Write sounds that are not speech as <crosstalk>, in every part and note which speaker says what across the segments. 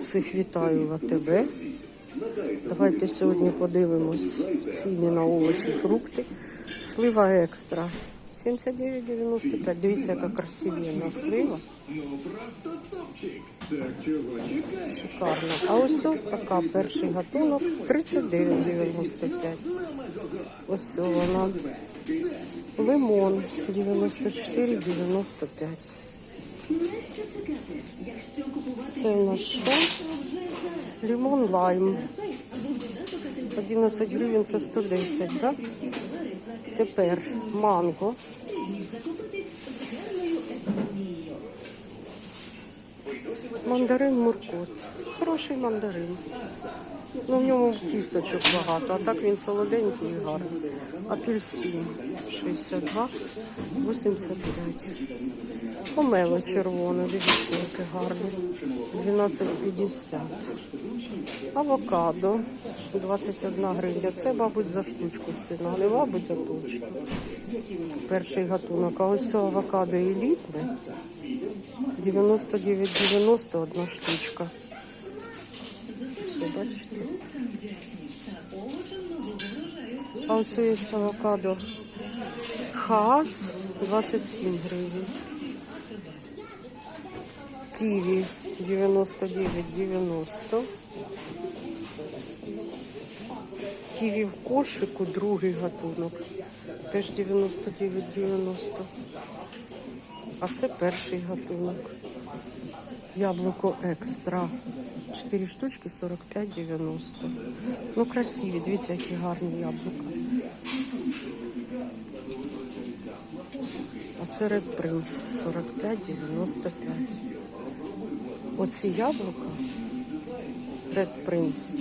Speaker 1: Всіх вітаю в. Давайте сьогодні подивимось ціни на овочі, фрукти. Слива екстра 79,95. Дивіться, яка красивенна слива. Шикарно. А ось така перший гатунок 39,95. Ось вона. Лимон 94,95. Це у нас що? Лимон лайм. 11 гривень це 110, так? Тепер манго. Мандарин Муркот. Хороший мандарин. Ну, в ньому кісточок багато, а так він солоденький і гарний. Апельсин 62, 85. Помело червоне, дивіться, яке гарне. 12,50. Авокадо 21 гривня. Це, мабуть, за штучку сина. Не мабуть, а точно. Перший гатунок. А ось авокадо елітне. 99,90 одна штучка. Все, бачите? А ось є авокадо. Хаас 27 гривень. Киви 99,90. Киви в кошику, другий гатунок. Теж 99,90. А це перший гатунок. Яблуко екстра. 4 штучки 45,90. Ну, красиві, дивіться, які гарні яблука. А це Red Prince 45,95. Оці яблука Red Prince.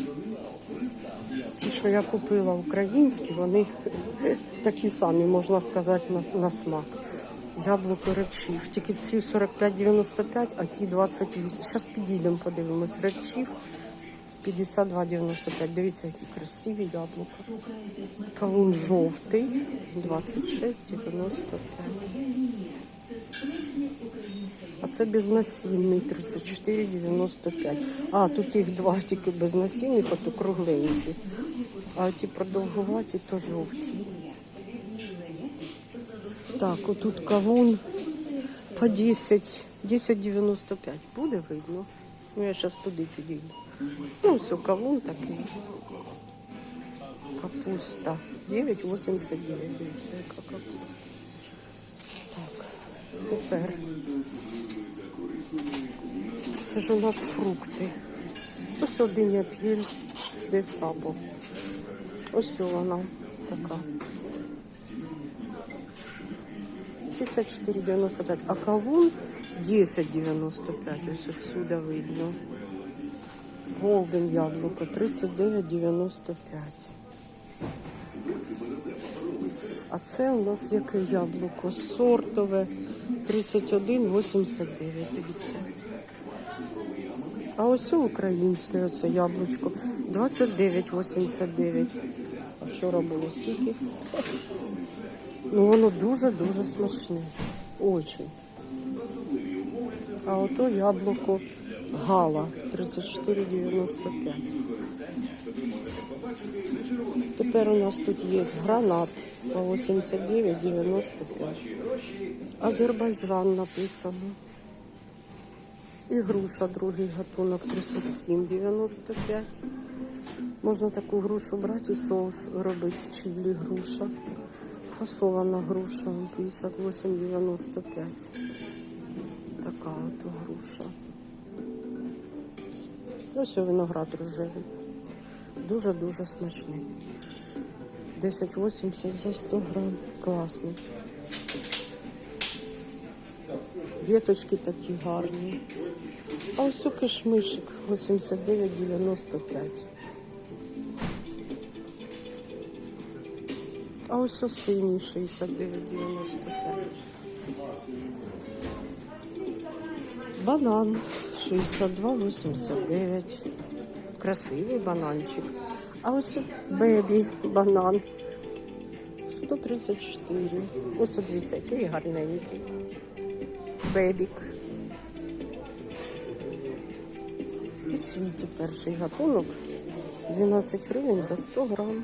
Speaker 1: Ті, що я купила українські, вони <laughs> такі самі, можна сказати, на, на смак. Яблуко речів. Тільки ці 45,95, а ті 28. Зараз підійдемо, подивимось. Речів 52,95. Дивіться, які красиві яблука. Кавун жовтий 26,95. Це безнасінний 34,95. А, тут їх два тільки безнасінних, а то кругленькі. А ті продовгуваті, то жовті. Так, отут кавун по 10, 10,95. Буде видно? Ну, я зараз туди підійду. Ну, все, кавун такий. Капуста 9,89. Дивіться, яка капуста. Тепер. Це ж у нас фрукти. Ось один ап'єль де сабо. Ось вона така. 54,95. А кавун 10,95. Ось отсюда видно. Голден яблуко 39,95. А це у нас яке яблуко? Сортове 31,89. Дивіться. А ось українське оце яблучко 29,89. А вчора було скільки? Ну воно дуже-дуже смачне. Очень. А ото яблуко Гала 34,95. Тепер у нас тут є гранат по 89,95. Азербайджан написано. І груша, другий гатунок 37,95. Можна таку грушу брати і соус робити, чилі груша. Фасована груша 58,95. Така от груша. Ось виноград рожевий. Дуже-дуже смачний. 10,80 за 100 грам. Класний. Віточки такі гарні. А ось кишмишик 89,95. А ось у синій 69,95. Банан 62,89. Красивий бананчик. А ось бебі банан 134. Ось дивіться, який гарненький. Бебік. у світі перший гатунок. 12 гривень за 100 грам.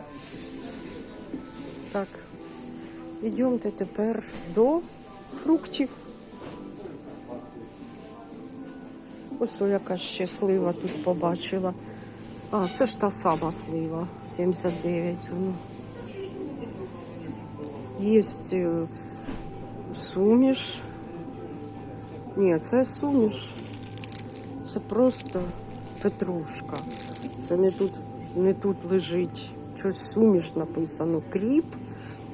Speaker 1: Так, йдемте тепер до фруктів. Ось яка ще слива тут побачила. А, це ж та сама слива, 79. Ну. Є е, суміш. Ні, це суміш. Це просто петрушка. Це не тут, не тут лежить. Щось суміш написано. Кріп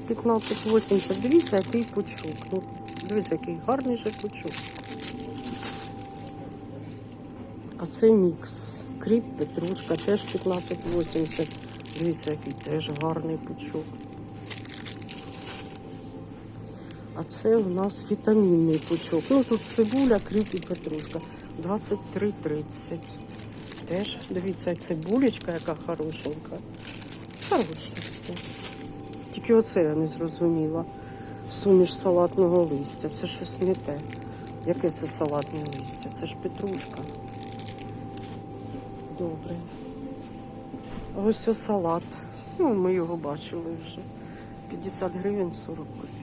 Speaker 1: 1580. Дивіться, який пучок. Ну, дивіться, який гарний же пучок. А це мікс. Кріп, петрушка, теж 1580. Дивіться, який теж гарний пучок. А це у нас вітамінний пучок. Ну тут цибуля, кріп і петрушка. 23,30. Теж, дивіться, цибулечка, яка хорошенька. Хороше все. Тільки оце я не зрозуміла. Суміш салатного листя. Це щось не те. Яке це салатне листя? Це ж петрушка. Добре. Ось ось салат. Ну, ми його бачили вже. 50 гривень 40 копійок.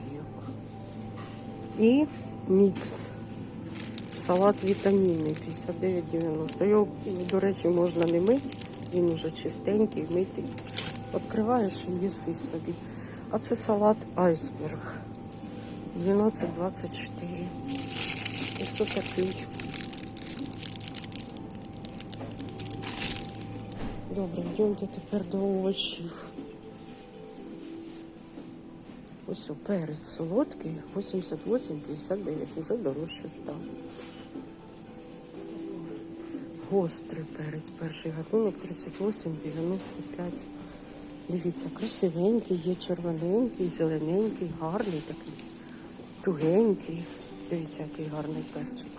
Speaker 1: І мікс. Салат вітамінний 59,90. Його, до речі, можна не мити. Він уже чистенький, митий. Відкриваєш і їси собі. А це салат айсберг. 12,24. Ось отакий. Добре, йдемте тепер до овочів. Ось перець солодкий, 88,59, уже дорожче став. Гострий перець, перший гатунок 38,95. Дивіться, красивенький, є червоненький, зелененький, гарний такий, тугенький. Дивіться, який гарний перчик.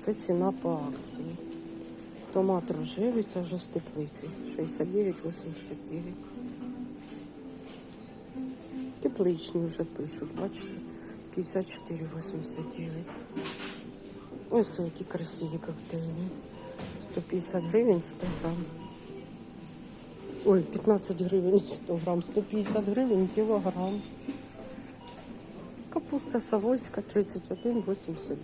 Speaker 1: Це ціна по акції. Томат це вже з теплиці. 69,89. Тепличні вже пишуть, бачите? 54,89. Ось які красиві коктейлі. 150 гривень 100 грам. Ой, 15 гривень 100 грам, 150 гривень кілограм. Капуста Савойська 31,89.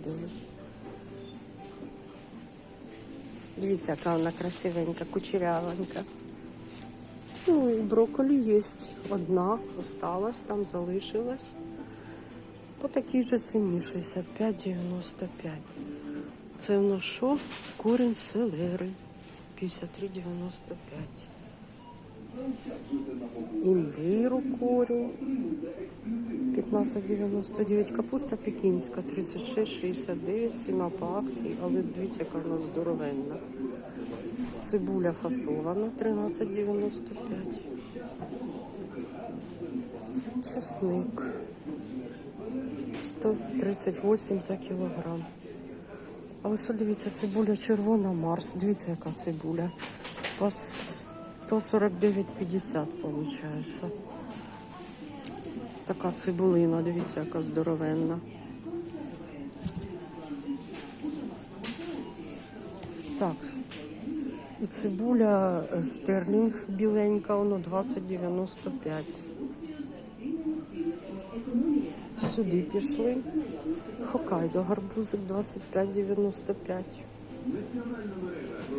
Speaker 1: Дивіться, яка вона красивенька, кучерявенька. Ну і брокколі є. Одна осталась, там залишилась. По такій же ціні 65,95. Це в нас що? Корінь селери 53,95. Імбиру корінь 15,99. Капуста пекінська 36,69. Ціна по акції, але дивіться, яка вона здоровенна. Цибуля фасована 13,95. Чесник 138 за кілограм. А ось дивіться, цибуля червона Марс. Дивіться, яка цибуля. По 149,50 виходить. Така цибулина, дивіться, яка здоровенна. Так. І цибуля е, стерлінг біленька, воно 20,95. Сюди пішли. Хокайдо гарбузик 25,95.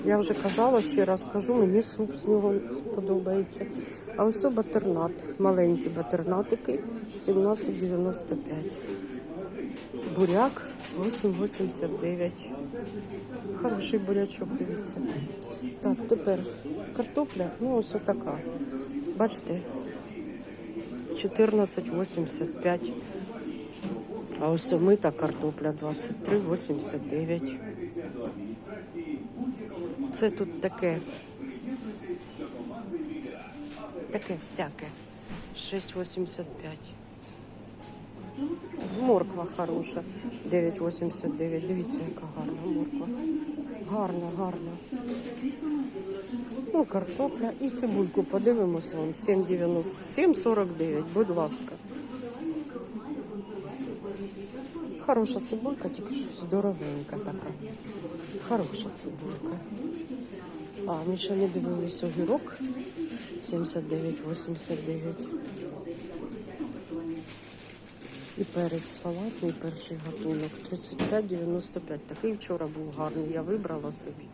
Speaker 1: Я вже казала, ще раз кажу, мені суп з нього сподобається. А ось батернат, маленькі батернатики 17,95. Буряк 8,89. Хороший бурячок, дивіться. Так, тепер картопля, ну ось така. Бачите, 14,85. А ось мита картопля 23,89. Це тут таке. Таке всяке. 6,85. Морква хороша. 9,89. Дивіться, яка гарна морква. Гарна, гарна. Ну, картопля і цибульку подивимося. 7,90. 7,49, будь ласка. Хороша цибулька, тільки що здоровенька така. Хороша цибулька. А, ми ще не дивились огірок 79,89. І перець салатний, перший гатунок 35,95. Такий вчора був гарний. Я вибрала собі.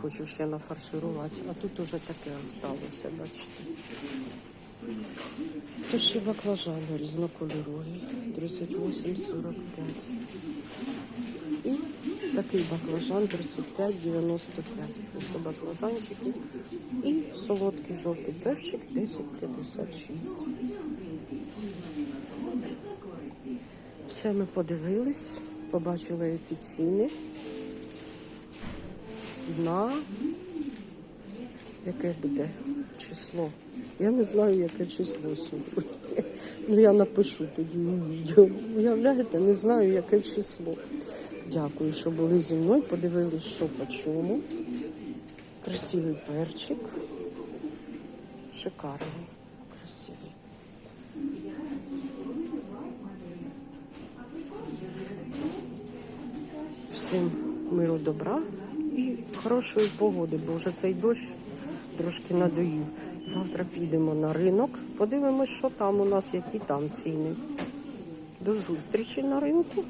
Speaker 1: Хочу ще нафарширувати. А тут уже таке осталося, бачите. Це ще баклажани різнокольорові. 38,45. Такий баклажан 35,95. Це баклажанчики. І солодкий жовтий перчик 10,56. Все ми подивились, побачили які ціни на яке буде число. Я не знаю, яке число сьогодні. Ну я напишу тоді у відео. Уявляєте, не знаю, яке число. Дякую, що були зі мною. Подивились, що по чому. Красивий перчик. Шикарний, красивий. Всім миру добра і хорошої погоди, бо вже цей дощ трошки надоїв. Завтра підемо на ринок, подивимось, що там у нас, які там ціни. До зустрічі на ринку.